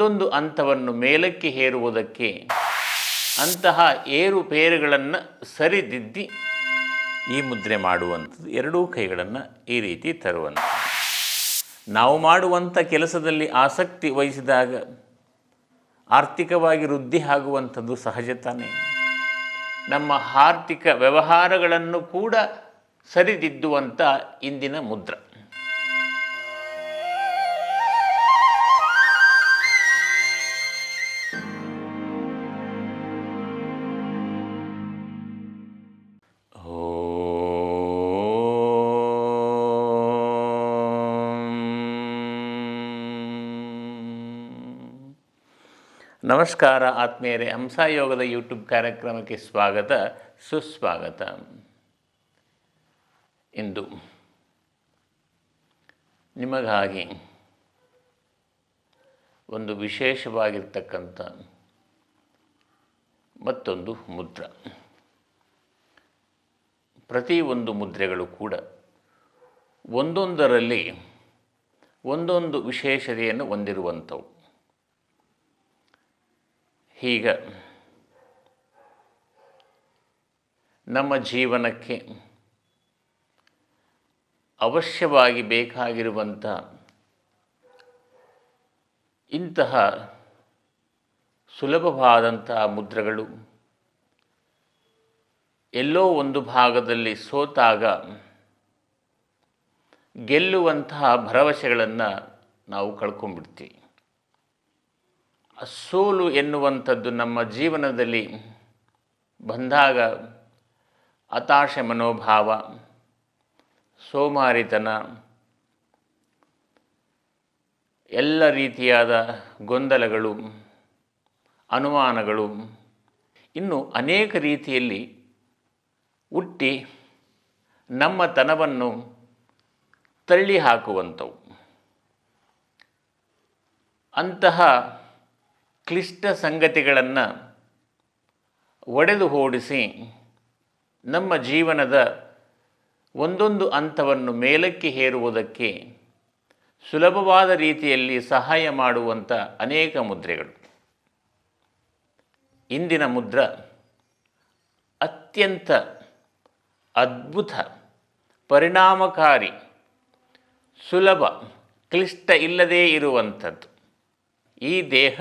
ಒಂದೊಂದು ಹಂತವನ್ನು ಮೇಲಕ್ಕೆ ಹೇರುವುದಕ್ಕೆ ಅಂತಹ ಏರುಪೇರುಗಳನ್ನು ಸರಿದಿದ್ದಿ ಈ ಮುದ್ರೆ ಮಾಡುವಂಥದ್ದು. ಎರಡೂ ಕೈಗಳನ್ನು ಈ ರೀತಿ ತರುವಂಥ ನಾವು ಮಾಡುವಂಥ ಕೆಲಸದಲ್ಲಿ ಆಸಕ್ತಿ ವಹಿಸಿದಾಗ ಆರ್ಥಿಕವಾಗಿ ವೃದ್ಧಿ ಆಗುವಂಥದ್ದು ಸಹಜ ತಾನೇ. ನಮ್ಮ ಆರ್ಥಿಕ ವ್ಯವಹಾರಗಳನ್ನು ಕೂಡ ಸರಿದಿದ್ದುವಂಥ ಇಂದಿನ ಮುದ್ರ. ನಮಸ್ಕಾರ ಆತ್ಮೀಯರೇ, ಹಂಸಾಯೋಗದ ಯೂಟ್ಯೂಬ್ ಕಾರ್ಯಕ್ರಮಕ್ಕೆ ಸ್ವಾಗತ, ಸುಸ್ವಾಗತ. ಇಂದು ನಿಮಗಾಗಿ ಒಂದು ವಿಶೇಷವಾಗಿರ್ತಕ್ಕಂಥ ಮತ್ತೊಂದು ಮುದ್ರ. ಪ್ರತಿ ಒಂದು ಮುದ್ರೆಗಳು ಕೂಡ ಒಂದೊಂದರಲ್ಲಿ ಒಂದೊಂದು ವಿಶೇಷತೆಯನ್ನು ಹೊಂದಿರುವಂಥವು. ಹೀಗ ನಮ್ಮ ಜೀವನಕ್ಕೆ ಅವಶ್ಯವಾಗಿ ಬೇಕಾಗಿರುವಂಥ ಇಂತಹ ಸುಲಭವಾದಂತಹ ಮುದ್ರಗಳು ಎಲ್ಲೋ ಒಂದು ಭಾಗದಲ್ಲಿ ಸೋತಾಗ ಗೆಲ್ಲುವಂತಹ ಭರವಸೆಗಳನ್ನು ನಾವು ಕಳ್ಕೊಂಡ್ಬಿಡ್ತೀವಿ. ಸೋಲು ಎನ್ನುವಂಥದ್ದು ನಮ್ಮ ಜೀವನದಲ್ಲಿ ಬಂದಾಗ ಹತಾಶೆ ಮನೋಭಾವ, ಸೋಮಾರಿತನ, ಎಲ್ಲ ರೀತಿಯಾದ ಗೊಂದಲಗಳು, ಅನುಮಾನಗಳು ಇನ್ನು ಅನೇಕ ರೀತಿಯಲ್ಲಿ ಹುಟ್ಟಿ ನಮ್ಮ ತನವನ್ನು ತಳ್ಳಿ ಹಾಕುವಂಥವು ಅಂತಹ ಕ್ಲಿಷ್ಟ ಸಂಗತಿಗಳನ್ನು ಒಡೆದು ಓಡಿಸಿ ನಮ್ಮ ಜೀವನದ ಒಂದೊಂದು ಹಂತವನ್ನು ಮೇಲಕ್ಕೆ ಹೇರುವುದಕ್ಕೆ ಸುಲಭವಾದ ರೀತಿಯಲ್ಲಿ ಸಹಾಯ ಮಾಡುವಂಥ ಅನೇಕ ಮುದ್ರೆಗಳು. ಇಂದಿನ ಮುದ್ರ ಅತ್ಯಂತ ಅದ್ಭುತ, ಪರಿಣಾಮಕಾರಿ, ಸುಲಭ, ಕ್ಲಿಷ್ಟ ಇಲ್ಲದೇ ಇರುವಂಥದ್ದು. ಈ ದೇಹ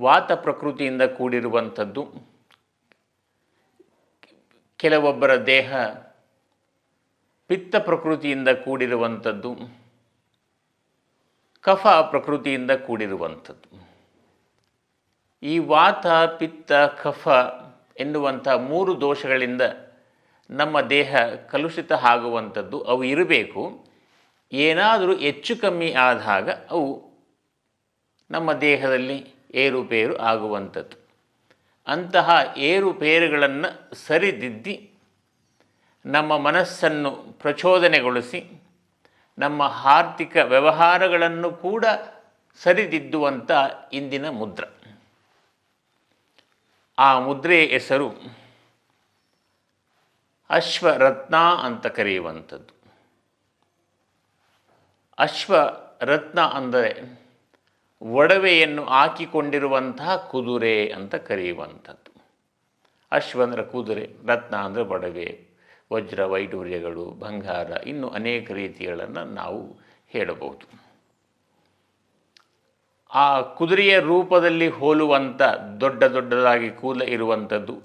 ವಾತ ಪ್ರಕೃತಿಯಿಂದ ಕೂಡಿರುವಂಥದ್ದು. ಕೆಲವೊಬ್ಬರ ದೇಹ ಪಿತ್ತ ಪ್ರಕೃತಿಯಿಂದ ಕೂಡಿರುವಂಥದ್ದು. ಕಫ ಪ್ರಕೃತಿಯಿಂದ ಕೂಡಿರುವಂಥದ್ದು. ಈ ವಾತ, ಪಿತ್ತ, ಕಫ ಎನ್ನುವಂಥ ಮೂರು ದೋಷಗಳಿಂದ ನಮ್ಮ ದೇಹ ಕಲುಷಿತ ಆಗುವಂಥದ್ದು. ಅವು ಇರಬೇಕು. ಏನಾದರೂ ಹೆಚ್ಚು ಕಮ್ಮಿ ಆದಾಗ ಅವು ನಮ್ಮ ದೇಹದಲ್ಲಿ ಏರುಪೇರು ಆಗುವಂಥದ್ದು. ಅಂತಹ ಏರುಪೇರುಗಳನ್ನು ಸರಿದಿದ್ದಿ ನಮ್ಮ ಮನಸ್ಸನ್ನು ಪ್ರಚೋದನೆಗೊಳಿಸಿ ನಮ್ಮ ಆರ್ಥಿಕ ವ್ಯವಹಾರಗಳನ್ನು ಕೂಡ ಸರಿದಿದ್ದುವಂಥ ಇಂದಿನ ಮುದ್ರ. ಆ ಮುದ್ರೆಯ ಹೆಸರು ಅಶ್ವರತ್ನ ಅಂತ ಕರೆಯುವಂಥದ್ದು. ಅಶ್ವರತ್ನ ಅಂದರೆ ಒಡವೆಯನ್ನು ಹಾಕಿಕೊಂಡಿರುವಂತಹ ಕುದುರೆ ಅಂತ ಕರೆಯುವಂಥದ್ದು. ಅಶ್ವ ಅಂದರೆ ಕುದುರೆ, ರತ್ನ ಅಂದರೆ ಒಡವೆ, ವಜ್ರ, ವೈಡೂರ್ಯಗಳು, ಬಂಗಾರ, ಇನ್ನು ಅನೇಕ ರೀತಿಗಳನ್ನು ನಾವು ಹೇಳಬಹುದು. ಆ ಕುದುರೆಯ ರೂಪದಲ್ಲಿ ಹೋಲುವಂಥ ದೊಡ್ಡ ದೊಡ್ಡದಾಗಿ ಕೂಲ ಇರುವಂಥದ್ದು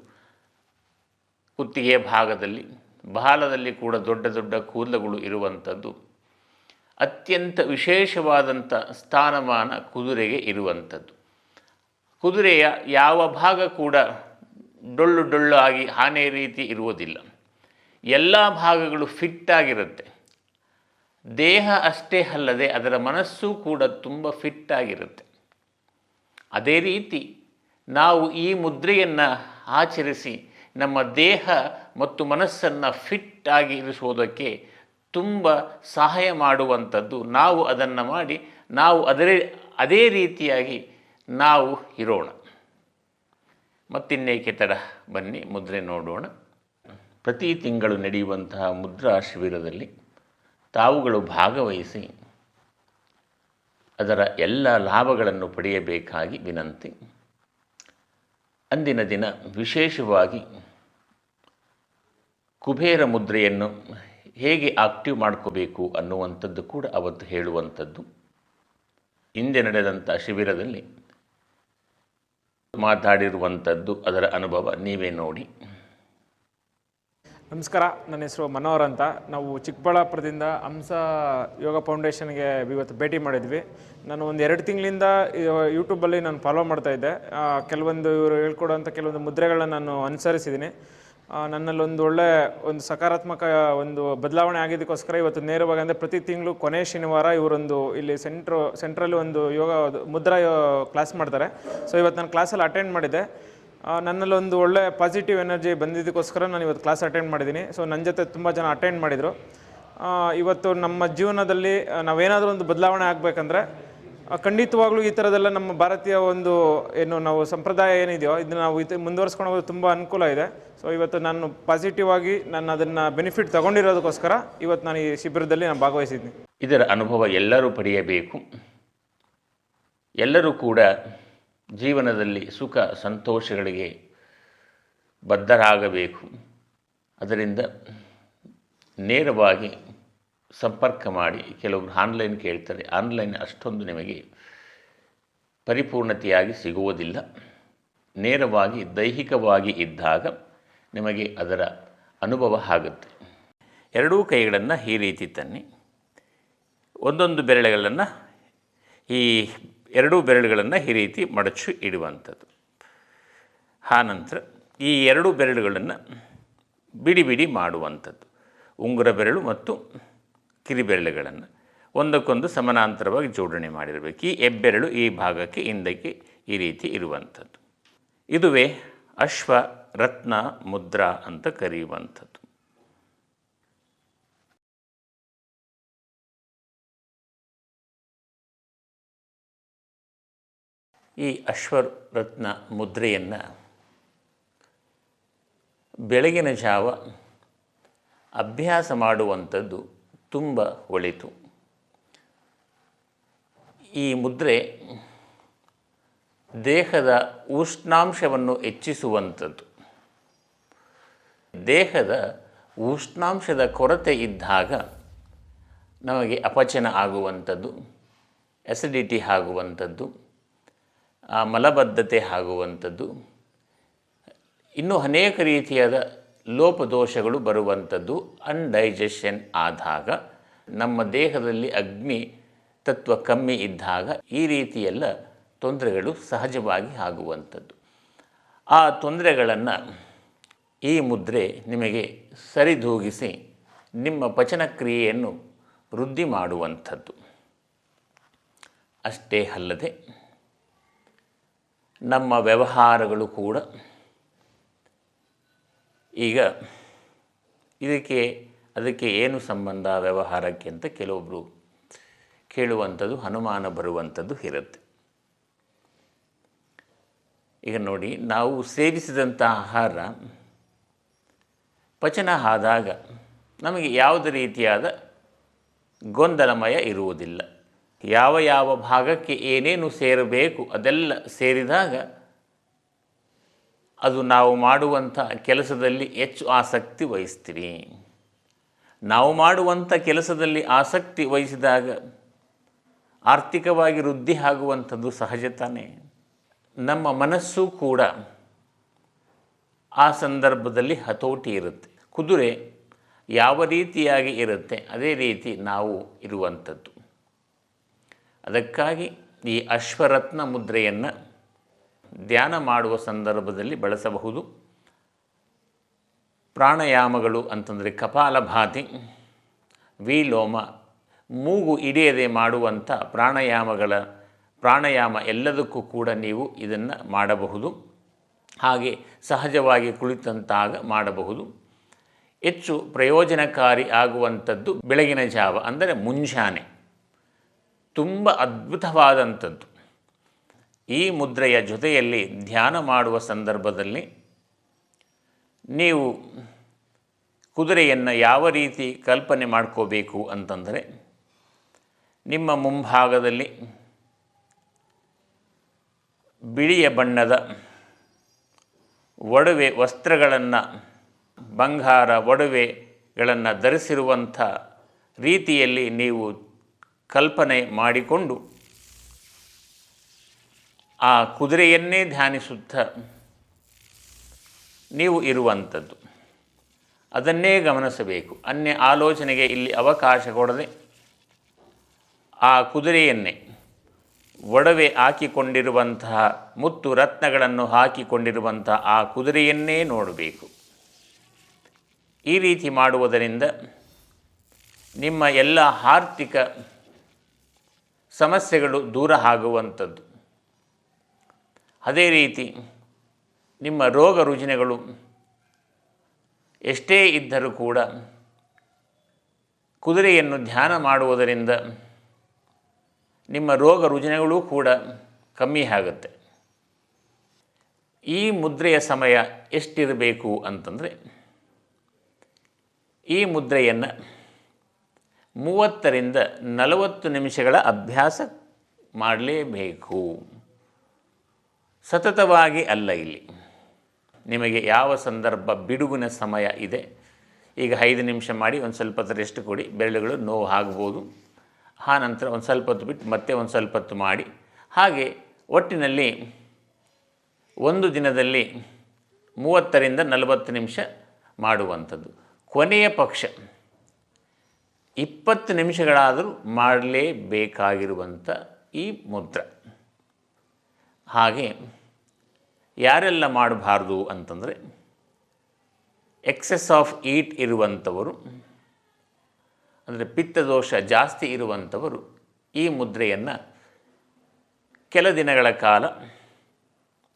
ಕುತ್ತಿಗೆಯ ಭಾಗದಲ್ಲಿ, ಬಾಲದಲ್ಲಿ ಕೂಡ ದೊಡ್ಡ ದೊಡ್ಡ ಕೂದಲುಗಳು ಇರುವಂಥದ್ದು ಅತ್ಯಂತ ವಿಶೇಷವಾದಂಥ ಸ್ಥಾನಮಾನ ಕುದುರೆಗೆ ಇರುವಂಥದ್ದು. ಕುದುರೆಯ ಯಾವ ಭಾಗ ಕೂಡ ಡೊಳ್ಳು ಡೊಳ್ಳು ಆಗಿ ಆನೆ ರೀತಿ ಇರುವುದಿಲ್ಲ. ಎಲ್ಲ ಭಾಗಗಳು ಫಿಟ್ಟಾಗಿರುತ್ತೆ ದೇಹ ಅಷ್ಟೇ ಅಲ್ಲದೆ ಅದರ ಮನಸ್ಸು ಕೂಡ ತುಂಬ ಫಿಟ್ಟಾಗಿರುತ್ತೆ ಅದೇ ರೀತಿ ನಾವು ಈ ಮುದ್ರೆಯನ್ನು ಆಚರಿಸಿ ನಮ್ಮ ದೇಹ ಮತ್ತು ಮನಸ್ಸನ್ನು ಫಿಟ್ ಆಗಿ ಇರಿಸುವುದಕ್ಕೆ ತುಂಬ ಸಹಾಯ ಮಾಡುವಂಥದ್ದು. ನಾವು ಅದನ್ನು ಮಾಡಿ, ನಾವು ಅದರೇ, ಅದೇ ರೀತಿಯಾಗಿ ನಾವು ಇರೋಣ. ಮತ್ತಿನ್ನೇಕೆ ತಡ, ಬನ್ನಿ ಮುದ್ರೆ ನೋಡೋಣ. ಪ್ರತಿ ತಿಂಗಳು ನಡೆಯುವಂತಹ ಮುದ್ರಾ ಶಿಬಿರದಲ್ಲಿ ತಾವುಗಳು ಭಾಗವಹಿಸಿ ಅದರ ಎಲ್ಲ ಲಾಭಗಳನ್ನು ಪಡೆಯಬೇಕಾಗಿ ವಿನಂತಿ. ಅಂದಿನ ದಿನ ವಿಶೇಷವಾಗಿ ಕುಬೇರ ಮುದ್ರೆಯನ್ನು ಹೇಗೆ ಆಕ್ಟಿವ್ ಮಾಡ್ಕೋಬೇಕು ಅನ್ನುವಂಥದ್ದು ಕೂಡ ಅವತ್ತು ಹೇಳುವಂಥದ್ದು. ಹಿಂದೆ ನಡೆದಂಥ ಶಿಬಿರದಲ್ಲಿ ಮಾತಾಡಿರುವಂಥದ್ದು ಅದರ ಅನುಭವ ನೀವೇ ನೋಡಿ. ನಮಸ್ಕಾರ, ನನ್ನ ಹೆಸರು ಮನೋಹರ್ ಅಂತ. ನಾವು ಚಿಕ್ಕಬಳ್ಳಾಪುರದಿಂದ ಹಂಸ ಯೋಗ ಫೌಂಡೇಶನ್ಗೆ ಇವತ್ತು ಭೇಟಿ ಮಾಡಿದ್ವಿ. ನಾನು ಒಂದು ಎರಡು ತಿಂಗಳಿಂದ ಯೂಟ್ಯೂಬಲ್ಲಿ ನಾನು ಫಾಲೋ ಮಾಡ್ತಾ ಇದ್ದೆ. ಕೆಲವೊಂದು ಇವರು ಹೇಳ್ಕೊಡೋಂಥ ಕೆಲವೊಂದು ಮುದ್ರೆಗಳನ್ನ ನಾನು ಅನುಸರಿಸಿದ್ದೀನಿ. ಆ, ನನ್ನಲ್ಲೊಂದು ಒಳ್ಳೆ ಒಂದು ಸಕಾರಾತ್ಮಕ ಒಂದು ಬದಲಾವಣೆ ಆಗಿದ್ದಕ್ಕೋಸ್ಕರ ಇವತ್ತು ನೇರವಾಗಿ ಅಂದರೆ ಪ್ರತಿ ತಿಂಗಳು ಕೊನೆ ಶನಿವಾರ ಇವರೊಂದು ಇಲ್ಲಿ ಸೆಂಟ್ರ್ ಸೆಂಟ್ರಲ್ಲಿ ಒಂದು ಯೋಗ ಮುದ್ರಾ ಕ್ಲಾಸ್ ಮಾಡ್ತಾರೆ. ಸೊ ಇವತ್ತು ನಾನು ಕ್ಲಾಸಲ್ಲಿ ಅಟೆಂಡ್ ಮಾಡಿದೆ ನನ್ನಲ್ಲೊಂದು ಒಳ್ಳೆ ಪಾಸಿಟಿವ್ ಎನರ್ಜಿ ಬಂದಿದ್ದಕ್ಕೋಸ್ಕರ ನಾನು ಇವತ್ತು ಕ್ಲಾಸ್ ಅಟೆಂಡ್ ಮಾಡಿದ್ದೀನಿ. ಸೊ ನನ್ನ ಜೊತೆ ತುಂಬ ಜನ ಅಟೆಂಡ್ ಮಾಡಿದರು. ಇವತ್ತು ನಮ್ಮ ಜೀವನದಲ್ಲಿ ನಾವೇನಾದರೂ ಒಂದು ಬದಲಾವಣೆ ಆಗಬೇಕಂದ್ರೆ ಖಂಡಿತವಾಗ್ಲೂ ಈ ಥರದೆಲ್ಲ ನಮ್ಮ ಭಾರತೀಯ ಒಂದು ಏನು ನಾವು ಸಂಪ್ರದಾಯ ಏನಿದೆಯೋ ಇದನ್ನ ನಾವು ಇದು ಮುಂದುವರ್ಸ್ಕೊಂಡು ಹೋಗೋದು ತುಂಬ ಅನುಕೂಲ ಇದೆ. ಸೊ ಇವತ್ತು ನಾನು ಪಾಸಿಟಿವ್ ಆಗಿ ನಾನು ಅದನ್ನು ಬೆನಿಫಿಟ್ ತಗೊಂಡಿರೋದಕ್ಕೋಸ್ಕರ ಇವತ್ತು ನಾನು ಈ ಶಿಬಿರದಲ್ಲಿ ನಾನು ಭಾಗವಹಿಸಿದ್ದೀನಿ ಇದರ ಅನುಭವ ಎಲ್ಲರೂ ಪಡೆಯಬೇಕು. ಎಲ್ಲರೂ ಕೂಡ ಜೀವನದಲ್ಲಿ ಸುಖ, ಸಂತೋಷಗಳಿಗೆ ಬದ್ಧರಾಗಬೇಕು. ಅದರಿಂದ ನೇರವಾಗಿ ಸಂಪರ್ಕ ಮಾಡಿ ಕೆಲವರು ಆನ್ಲೈನ್ ಕೇಳ್ತಾರೆ. ಆನ್ಲೈನ್ ಅಷ್ಟೊಂದು ನಿಮಗೆ ಪರಿಪೂರ್ಣತೆಯಾಗಿ ಸಿಗುವುದಿಲ್ಲ. ನೇರವಾಗಿ, ದೈಹಿಕವಾಗಿ ಇದ್ದಾಗ ನಿಮಗೆ ಅದರ ಅನುಭವ ಆಗುತ್ತೆ. ಎರಡೂ ಕೈಗಳನ್ನು ಈ ರೀತಿ ತನ್ನಿ. ಒಂದೊಂದು ಬೆರಳುಗಳನ್ನು ಈ ಎರಡೂ ಬೆರಳುಗಳನ್ನು ಈ ರೀತಿ ಮಡಚು ಇಡುವಂಥದ್ದು. ಆನಂತರ ಈ ಎರಡು ಬೆರಳುಗಳನ್ನು ಬಿಡಿ ಬಿಡಿ ಮಾಡುವಂಥದ್ದು. ಉಂಗುರ ಬೆರಳು ಮತ್ತು ಕಿರಿಬೆರಳುಗಳನ್ನು. ಒಂದಕ್ಕೊಂದು ಸಮಾನಾಂತರವಾಗಿ ಜೋಡಣೆ ಮಾಡಿರಬೇಕು. ಈ ಎಬ್ಬೆರಳು ಈ ಭಾಗಕ್ಕೆ ಹಿಂದಕ್ಕೆ ಈ ರೀತಿ ಇರುವಂಥದ್ದು. ಇದುವೇ ಅಶ್ವ, ರತ್ನ, ಮುದ್ರಾ ಅಂತ ಕರೆಯುವಂಥದ್ದು. ಈ ಅಶ್ವರತ್ನ ಮುದ್ರೆಯನ್ನು ಬೆಳಗಿನ ಜಾವ ಅಭ್ಯಾಸ ಮಾಡುವಂಥದ್ದು ತುಂಬ ಒಳಿತು. ಈ ಮುದ್ರೆ ದೇಹದ ಉಷ್ಣಾಂಶವನ್ನು ಹೆಚ್ಚಿಸುವಂಥದ್ದು. ದೇಹದ ಉಷ್ಣಾಂಶದ ಕೊರತೆ ಇದ್ದಾಗ ನಮಗೆ ಅಪಚನ ಆಗುವಂಥದ್ದು ಎಸಿಡಿಟಿ ಆಗುವಂಥದ್ದು ಮಲಬದ್ಧತೆ ಆಗುವಂಥದ್ದು. ಇನ್ನೂ ಅನೇಕ ರೀತಿಯಾದ ಲೋಪದೋಷಗಳು ಬರುವಂಥದ್ದು ಅನ್ಡೈಜೆಷನ್ ಆದಾಗ, ನಮ್ಮ ದೇಹದಲ್ಲಿ ಅಗ್ನಿ ತತ್ವ ಕಮ್ಮಿ ಇದ್ದಾಗ ಈ ರೀತಿಯೆಲ್ಲ ತೊಂದರೆಗಳು ಸಹಜವಾಗಿ ಆಗುವಂಥದ್ದು. ಆ ತೊಂದರೆಗಳನ್ನು ಈ ಮುದ್ರೆ ನಿಮಗೆ ಸರಿದೂಗಿಸಿ ನಿಮ್ಮ ಪಚನ ಕ್ರಿಯೆಯನ್ನು ವೃದ್ಧಿ ಮಾಡುವಂಥದ್ದು. ಅಷ್ಟೇ ಅಲ್ಲದೆ, ನಮ್ಮ ವ್ಯವಹಾರಗಳು ಕೂಡ ಈಗ ಇದಕ್ಕೆ, ಅದಕ್ಕೆ ಏನು ಸಂಬಂಧ ವ್ಯವಹಾರಕ್ಕೆ ಅಂತ ಕೆಲವೊಬ್ಬರು ಕೇಳುವಂಥದ್ದು ಅನುಮಾನ ಬರುವಂಥದ್ದು ಇರುತ್ತೆ. ಈಗ ನೋಡಿ, ನಾವು ಸೇವಿಸಿದಂಥ ಆಹಾರ ಪಚನ ಆದಾಗ ನಮಗೆ ಯಾವುದೇ ರೀತಿಯಾದ ಗೊಂದಲಮಯ ಇರುವುದಿಲ್ಲ. ಯಾವ ಯಾವ ಭಾಗಕ್ಕೆ ಏನೇನು ಸೇರಬೇಕು ಅದೆಲ್ಲ ಸೇರಿದಾಗ ಅದು ನಾವು ಮಾಡುವಂಥ ಕೆಲಸದಲ್ಲಿ ಹೆಚ್ಚು ಆಸಕ್ತಿ ವಹಿಸ್ತೀರಿ. ನಾವು ಮಾಡುವಂಥ ಕೆಲಸದಲ್ಲಿ ಆಸಕ್ತಿ ವಹಿಸಿದಾಗ ಆರ್ಥಿಕವಾಗಿ ವೃದ್ಧಿ ಆಗುವಂಥದ್ದು ಸಹಜ ತಾನೇ. ನಮ್ಮ ಮನಸ್ಸು ಕೂಡ ಆ ಸಂದರ್ಭದಲ್ಲಿ ಹತೋಟಿ ಇರುತ್ತೆ. ಕುದುರೆ ಯಾವ ರೀತಿಯಾಗಿ ಇರುತ್ತೆ, ಅದೇ ರೀತಿ ನಾವು ಇರುವಂಥದ್ದು. ಅದಕ್ಕಾಗಿ ಈ ಅಶ್ವರತ್ನ ಮುದ್ರೆಯನ್ನು ಧ್ಯಾನ ಮಾಡುವ ಸಂದರ್ಭದಲ್ಲಿ ಬಳಸಬಹುದು. ಪ್ರಾಣಾಯಾಮಗಳು ಅಂತಂದರೆ ಕಪಾಲಭಾತಿ ವಿಲೋಮ, ಮೂಗು ಹಿಡಿಯದೆ ಮಾಡುವಂಥ ಪ್ರಾಣಾಯಾಮಗಳ, ಪ್ರಾಣಾಯಾಮ ಎಲ್ಲದಕ್ಕೂ ಕೂಡ ನೀವು ಇದನ್ನು ಮಾಡಬಹುದು. ಹಾಗೆ ಸಹಜವಾಗಿ ಕುಳಿತಂತಾಗ ಮಾಡಬಹುದು. ಹೆಚ್ಚು ಪ್ರಯೋಜನಕಾರಿ ಆಗುವಂಥದ್ದು ಬೆಳಗಿನ ಜಾವ, ಅಂದರೆ ಮುಂಜಾನೆ. ತುಂಬ ಅದ್ಭುತವಾದಂಥದ್ದು. ಈ ಮುದ್ರೆಯ ಜೊತೆಯಲ್ಲಿ ಧ್ಯಾನ ಮಾಡುವ ಸಂದರ್ಭದಲ್ಲಿ ನೀವು ಕುದುರೆಯನ್ನು ಯಾವ ರೀತಿ ಕಲ್ಪನೆ ಮಾಡ್ಕೋಬೇಕು ಅಂತಂದರೆ, ನಿಮ್ಮ ಮುಂಭಾಗದಲ್ಲಿ ಬಿಳಿಯ ಬಣ್ಣದ ಒಡವೆ ವಸ್ತ್ರಗಳನ್ನು, ಬಂಗಾರ ಒಡವೆಗಳನ್ನು ಧರಿಸಿರುವಂಥ ರೀತಿಯಲ್ಲಿ ನೀವು ಕಲ್ಪನೆ ಮಾಡಿಕೊಂಡು ಆ ಕುದುರೆಯನ್ನೇ ಧ್ಯಾನಿಸುತ್ತ ನೀವು ಇರುವಂಥದ್ದು. ಅದನ್ನೇ ಗಮನಿಸಬೇಕು. ಅನ್ಯ ಆಲೋಚನೆಗೆ ಇಲ್ಲಿ ಅವಕಾಶ ಕೊಡದೆ ಆ ಕುದುರೆಯನ್ನೇ ಒಡವೆ ಹಾಕಿಕೊಂಡಿರುವಂತಹ, ಮುತ್ತು ರತ್ನಗಳನ್ನು ಹಾಕಿಕೊಂಡಿರುವಂತಹ ಆ ಕುದುರೆಯನ್ನೇ ನೋಡಬೇಕು. ಈ ರೀತಿ ಮಾಡುವುದರಿಂದ ನಿಮ್ಮ ಎಲ್ಲ ಆರ್ಥಿಕ ಸಮಸ್ಯೆಗಳು ದೂರ ಆಗುವಂಥದ್ದು. ಅದೇ ರೀತಿ ನಿಮ್ಮ ರೋಗ ರುಜಿನಗಳು ಎಷ್ಟೇ ಇದ್ದರೂ ಕೂಡ ಕುದುರೆಯನ್ನು ಧ್ಯಾನ ಮಾಡುವುದರಿಂದ ನಿಮ್ಮ ರೋಗ ರುಜಿನಗಳೂ ಕೂಡ ಕಮ್ಮಿ ಆಗುತ್ತೆ. ಈ ಮುದ್ರೆಯ ಸಮಯ ಎಷ್ಟಿರಬೇಕು ಅಂತಂದರೆ ಈ ಮುದ್ರೆಯನ್ನು ಮೂವತ್ತರಿಂದ ನಲವತ್ತು ನಿಮಿಷಗಳ ಅಭ್ಯಾಸ ಮಾಡಲೇಬೇಕು. ಸತತವಾಗಿ ಅಲ್ಲ ಇಲ್ಲಿ. ನಿಮಗೆ ಯಾವ ಸಂದರ್ಭ ಬಿಡುವಿನ ಸಮಯ ಇದೆ? ಈಗ ಐದು ನಿಮಿಷ ಮಾಡಿ ಒಂದು ಸ್ವಲ್ಪ ಹೊತ್ತು ರೆಸ್ಟ್ ಕೊಡಿ. ಬೆರಳುಗಳು ನೋವು ಆಗ್ಬೋದು. ಆ ನಂತರ ಒಂದು ಸ್ವಲ್ಪ ಹೊತ್ತು ಬಿಟ್ಟು ಮತ್ತೆ ಒಂದು ಸ್ವಲ್ಪ ಹೊತ್ತು ಮಾಡಿ. ಹಾಗೆ ಒಟ್ಟಿನಲ್ಲಿ ಒಂದು ದಿನದಲ್ಲಿ ಮೂವತ್ತರಿಂದ ನಲವತ್ತು ನಿಮಿಷ ಮಾಡುವಂಥದ್ದು. ಕೊನೆಯ ಪಕ್ಷ ಇಪ್ಪತ್ತು ನಿಮಿಷಗಳಾದರೂ ಮಾಡಲೇಬೇಕಾಗಿರುವಂಥ ಈ ಮುದ್ರ. ಹಾಗೆ ಯಾರೆಲ್ಲ ಮಾಡಬಾರ್ದು ಅಂತಂದರೆ ಎಕ್ಸೆಸ್ ಆಫ್ ಈಟ್ ಇರುವಂಥವರು, ಅಂದರೆ ಪಿತ್ತದೋಷ ಜಾಸ್ತಿ ಇರುವಂಥವರು ಈ ಮುದ್ರೆಯನ್ನು ಕೆಲ ದಿನಗಳ ಕಾಲ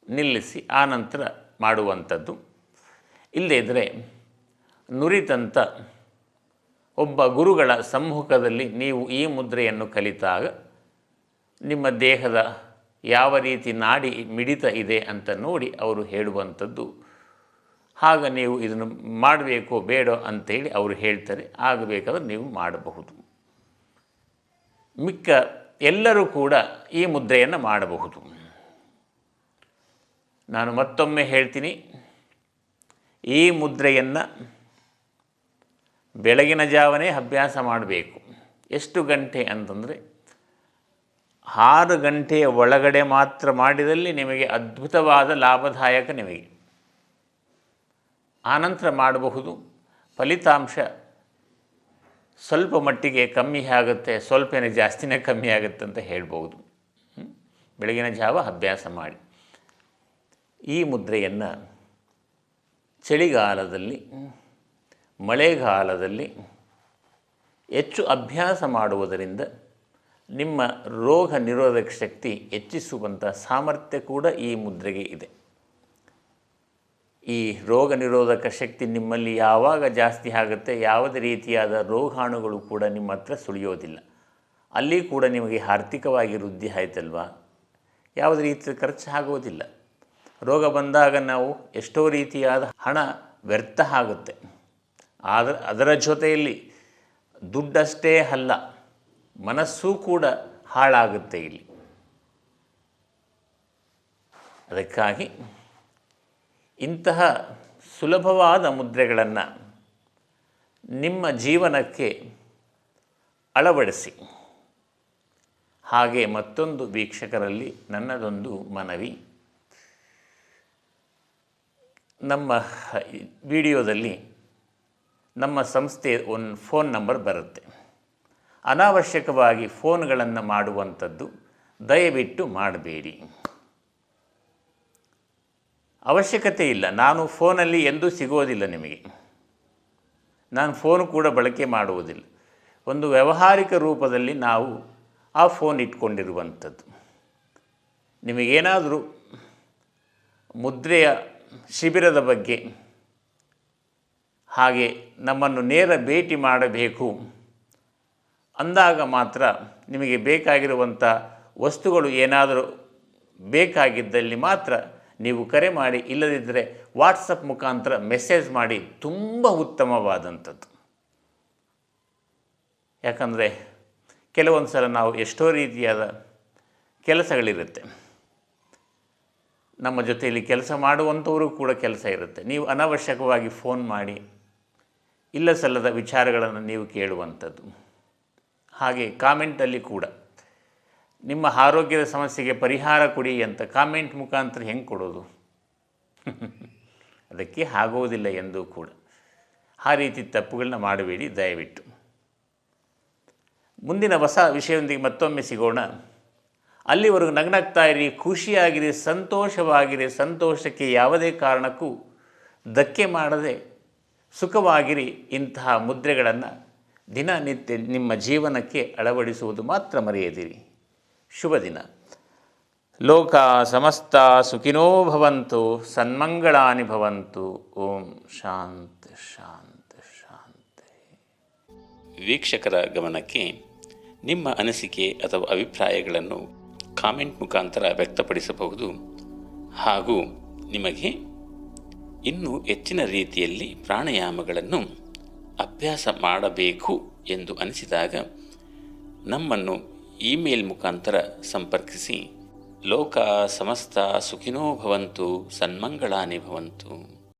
ನಿಲ್ಲಿಸಿ ಆನಂತರ ಮಾಡುವಂಥದ್ದು. ಇಲ್ಲದೇ ಇದ್ದರೆ ನುರಿತಂಥ ಒಬ್ಬ ಗುರುಗಳ ಸಮ್ಮುಖದಲ್ಲಿ ನೀವು ಈ ಮುದ್ರೆಯನ್ನು ಕಲಿತಾಗ ನಿಮ್ಮ ದೇಹದ ಯಾವ ರೀತಿ ನಾಡಿ ಮಿಡಿತ ಇದೆ ಅಂತ ನೋಡಿ ಅವರು ಹೇಳುವಂಥದ್ದು. ಆಗ ನೀವು ಇದನ್ನು ಮಾಡಬೇಕು ಬೇಡ ಅಂತೇಳಿ ಅವರು ಹೇಳ್ತಾರೆ. ಆಗಬೇಕಾದ್ರೆ ನೀವು ಮಾಡಬಹುದು. ಮಿಕ್ಕ ಎಲ್ಲರೂ ಕೂಡ ಈ ಮುದ್ರೆಯನ್ನು ಮಾಡಬಹುದು. ನಾನು ಮತ್ತೊಮ್ಮೆ ಹೇಳ್ತೀನಿ. ಈ ಮುದ್ರೆಯನ್ನು ಬೆಳಗಿನ ಜಾವನೇ ಅಭ್ಯಾಸ ಮಾಡಬೇಕು. ಎಷ್ಟು ಗಂಟೆ ಅಂತಂದರೆ ಆರು ಗಂಟೆಯ ಒಳಗಡೆ ಮಾತ್ರ ಮಾಡಿದಲ್ಲಿ ನಿಮಗೆ ಅದ್ಭುತವಾದ ಲಾಭದಾಯಕ ನಿಮಗೆ. ಆನಂತರ ಮಾಡಬಹುದು. ಫಲಿತಾಂಶ ಸ್ವಲ್ಪ ಮಟ್ಟಿಗೆ ಕಮ್ಮಿ ಆಗುತ್ತೆ ಸ್ವಲ್ಪನೇ ಜಾಸ್ತಿನೇ ಕಮ್ಮಿ ಆಗುತ್ತೆ ಅಂತ ಹೇಳ್ಬೋದು? ಬೆಳಗಿನ ಜಾವ ಅಭ್ಯಾಸ ಮಾಡಿ. ಈ ಮುದ್ರೆಯನ್ನು ಚಳಿಗಾಲದಲ್ಲಿ, ಮಳೆಗಾಲದಲ್ಲಿ ಹೆಚ್ಚು ಅಭ್ಯಾಸ ಮಾಡುವುದರಿಂದ ನಿಮ್ಮ ರೋಗ ನಿರೋಧಕ ಶಕ್ತಿ ಹೆಚ್ಚಿಸುವಂಥ ಸಾಮರ್ಥ್ಯ ಕೂಡ ಈ ಮುದ್ರೆಗೆ ಇದೆ. ಈ ರೋಗ ನಿರೋಧಕ ಶಕ್ತಿ ನಿಮ್ಮಲ್ಲಿ ಯಾವಾಗ ಜಾಸ್ತಿ ಆಗುತ್ತೆ, ಯಾವುದೇ ರೀತಿಯಾದ ರೋಗಾಣುಗಳು ಕೂಡ ನಿಮ್ಮ ಹತ್ರ ಸುಳಿಯೋದಿಲ್ಲ. ಅಲ್ಲಿ ಕೂಡ ನಿಮಗೆ ಆರ್ಥಿಕವಾಗಿ ವೃದ್ಧಿ ಆಯ್ತಲ್ವಾ? ಯಾವುದೇ ರೀತಿ ಖರ್ಚು ಆಗೋದಿಲ್ಲ. ರೋಗ ಬಂದಾಗ ನಾವು ಎಷ್ಟೋ ರೀತಿಯಾದ ಹಣ ವ್ಯರ್ಥ ಆಗುತ್ತೆ. ಆದರೆ, ಅದರ ಜೊತೆಯಲ್ಲಿ ದುಡ್ಡಷ್ಟೇ ಅಲ್ಲ ಮನಸ್ಸೂ ಕೂಡ ಹಾಳಾಗುತ್ತೆ ಇಲ್ಲಿ. ಅದಕ್ಕಾಗಿ ಇಂತಹ ಸುಲಭವಾದ ಮುದ್ರೆಗಳನ್ನು ನಿಮ್ಮ ಜೀವನಕ್ಕೆ ಅಳವಡಿಸಿ. ಹಾಗೆ ಮತ್ತೊಂದು ವೀಕ್ಷಕರಲ್ಲಿ ನನ್ನದೊಂದು ಮನವಿ. ನಮ್ಮ ವಿಡಿಯೋದಲ್ಲಿ ನಮ್ಮ ಸಂಸ್ಥೆ ಒಂದು ಫೋನ್ ನಂಬರ್ ಬರುತ್ತೆ. ಅನಾವಶ್ಯಕವಾಗಿ ಫೋನ್ಗಳನ್ನು ಮಾಡುವಂಥದ್ದು ದಯವಿಟ್ಟು ಮಾಡಬೇಡಿ. ಅವಶ್ಯಕತೆ ಇಲ್ಲ. ನಾನು ಫೋನಲ್ಲಿ ಎಂದೂ ಸಿಗೋದಿಲ್ಲ ನಿಮಗೆ. ನಾನು ಫೋನ್ ಕೂಡ ಬಳಕೆ ಮಾಡುವುದಿಲ್ಲ. ಒಂದು ವ್ಯಾವಹಾರಿಕ ರೂಪದಲ್ಲಿ ನಾವು ಆ ಫೋನ್ ಇಟ್ಕೊಂಡಿರುವಂಥದ್ದು. ನಿಮಗೇನಾದರೂ ಮುದ್ರೆಯ ಶಿಬಿರದ ಬಗ್ಗೆ ಹಾಗೆ ನಮ್ಮನ್ನು ನೇರ ಭೇಟಿ ಮಾಡಬೇಕು. ಅಂದಾಗ ಮಾತ್ರ ನಿಮಗೆ ಬೇಕಾಗಿರುವಂಥ ವಸ್ತುಗಳು ಏನಾದರೂ ಬೇಕಾಗಿದ್ದಲ್ಲಿ ಮಾತ್ರ ನೀವು ಕರೆ ಮಾಡಿ, ಇಲ್ಲದಿದ್ದರೆ ವಾಟ್ಸಪ್ ಮುಖಾಂತರ ಮೆಸೇಜ್ ಮಾಡಿ, ತುಂಬ ಉತ್ತಮವಾದಂಥದ್ದು. ಯಾಕಂದರೆ ಕೆಲವೊಂದು ಸಲ ನಾವು ಎಷ್ಟೋ ರೀತಿಯಾದ ಕೆಲಸಗಳಿರುತ್ತೆ. ನಮ್ಮ ಜೊತೆಯಲ್ಲಿ ಕೆಲಸ ಮಾಡುವಂಥವರು ಕೂಡ ಕೆಲಸ ಇರುತ್ತೆ. ನೀವು ಅನವಶ್ಯಕವಾಗಿ ಫೋನ್ ಮಾಡಿ ಇಲ್ಲ ಸಲ್ಲದ ವಿಚಾರಗಳನ್ನು ನೀವು ಕೇಳುವಂಥದ್ದು. ಹಾಗೆ ಕಾಮೆಂಟಲ್ಲಿ ಕೂಡ. ನಿಮ್ಮ ಆರೋಗ್ಯದ ಸಮಸ್ಯೆಗೆ ಪರಿಹಾರ ಕೊಡಿ ಅಂತ ಕಾಮೆಂಟ್ ಮುಖಾಂತರ ಹೆಂಗೆ ಕೊಡೋದು? ಅದಕ್ಕೆ ಆಗೋದಿಲ್ಲ ಎಂದು ಕೂಡ. ಆ ರೀತಿ ತಪ್ಪುಗಳನ್ನ ಮಾಡಬೇಡಿ ದಯವಿಟ್ಟು. ಮುಂದಿನ ಹೊಸ ವಿಷಯದೊಂದಿಗೆ ಮತ್ತೊಮ್ಮೆ ಸಿಗೋಣ. ಅಲ್ಲಿವರೆಗೂ ನಗ್ನಗ್ತಾ ಇರಿ, ಖುಷಿಯಾಗಿರಿ, ಸಂತೋಷವಾಗಿರಿ, ಸಂತೋಷಕ್ಕೆ ಯಾವುದೇ ಕಾರಣಕ್ಕೂ ಧಕ್ಕೆ ಮಾಡದೆ ಸುಖವಾಗಿರಿ ಇಂತಹ ಮುದ್ರೆಗಳನ್ನು ದಿನನಿತ್ಯ ನಿಮ್ಮ ಜೀವನಕ್ಕೆ ಅಳವಡಿಸುವುದು ಮಾತ್ರ ಮರೆಯದಿರಿ. ಶುಭ ದಿನ. ಲೋಕ ಸಮಸ್ತ ಸುಖಿನೋ ಭವಂತು, ಸನ್ಮಂಗಳಾನಿ ಭವಂತು. ಓಂ ಶಾಂತಿ ಶಾಂತಿ ಶಾಂತಿ. ವೀಕ್ಷಕರ ಗಮನಕ್ಕೆ ನಿಮ್ಮ ಅನಿಸಿಕೆ ಅಥವಾ ಅಭಿಪ್ರಾಯಗಳನ್ನು ಕಾಮೆಂಟ್ ಮುಖಾಂತರ ವ್ಯಕ್ತಪಡಿಸಬಹುದು. ಹಾಗೂ ನಿಮಗೆ ಇನ್ನೂ ಹೆಚ್ಚಿನ ರೀತಿಯಲ್ಲಿ ಪ್ರಾಣಾಯಾಮಗಳನ್ನು ಅಭ್ಯಾಸ ಮಾಡಬೇಕು ಎಂದು ಅನಿಸಿದಾಗ ನಮ್ಮನ್ನು ಇಮೇಲ್ ಮುಖಾಂತರ ಸಂಪರ್ಕಿಸಿ. ಲೋಕ ಸಮಸ್ತ ಸುಖಿನೋ ಭವಂತು ಸನ್ಮಂಗಳಾನಿ ಭವಂತು.